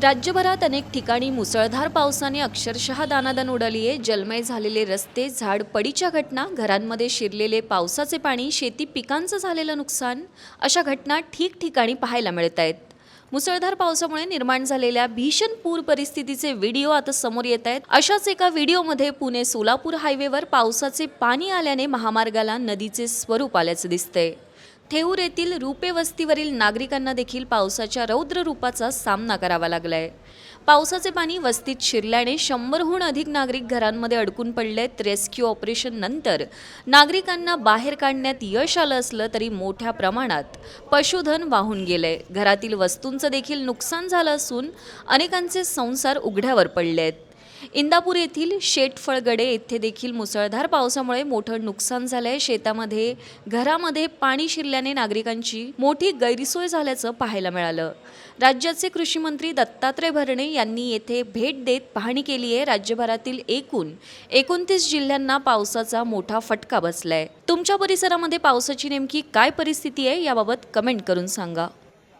राज्यभरात अनेक ठिकाणी मुसळधार पावसाने अक्षरशः दानादान उडाली आहे. जलमय झालेले रस्ते झाड पडीच्या घटना घरांमध्ये शिरलेले पावसाचे पाणी शेती पिकांचं झालेलं नुकसान अशा घटना ठिकठिकाणी पाहायला मिळत आहेत. मुसळधार पावसामुळे निर्माण झालेल्या भीषण पूर परिस्थितीचे व्हिडिओ आता समोर येत आहेत. अशाच एका व्हिडिओमध्ये पुणे सोलापूर हायवेवर पावसाचे पाणी आल्याने महामार्गाला नदीचे स्वरूप आल्याचं दिसतंय. थेऊर येथील रुपे वस्तीवरील नागरिकांना देखील पावसाच्या रौद्र रूपाचा सामना करावा लागलाय. पावसाचे पाणी वस्तीत शिरल्याने शंभरहून अधिक नागरिक घरांमध्ये अडकून पडलेत रेस्क्यू ऑपरेशन नंतर नागरिकांना बाहेर काढण्यात यश आलं असलं तरी मोठ्या प्रमाणात पशुधन वाहून गेलंय. घरातील वस्तूंचं देखील नुकसान झालं असून अनेकांचे संसार उघड्यावर पडले आहेत इंदापूर येथील शेटफळगडे येथे देखील मुसळधार पावसामुळे मोठं नुकसान झालंय. शेतामध्ये घरामध्ये पाणी शिरल्याने नागरिकांची मोठी गैरसोय झाल्याचं पाहायला मिळालं. राज्याचे कृषी मंत्री दत्तात्रय भरणे यांनी येथे भेट देत पाहणी केली आहे. राज्यभरातील एकूण एकोणतीस जिल्ह्यांना पावसाचा मोठा फटका बसलाय. तुमच्या परिसरामध्ये पावसाची नेमकी काय परिस्थिती आहे याबाबत कमेंट करून सांगा.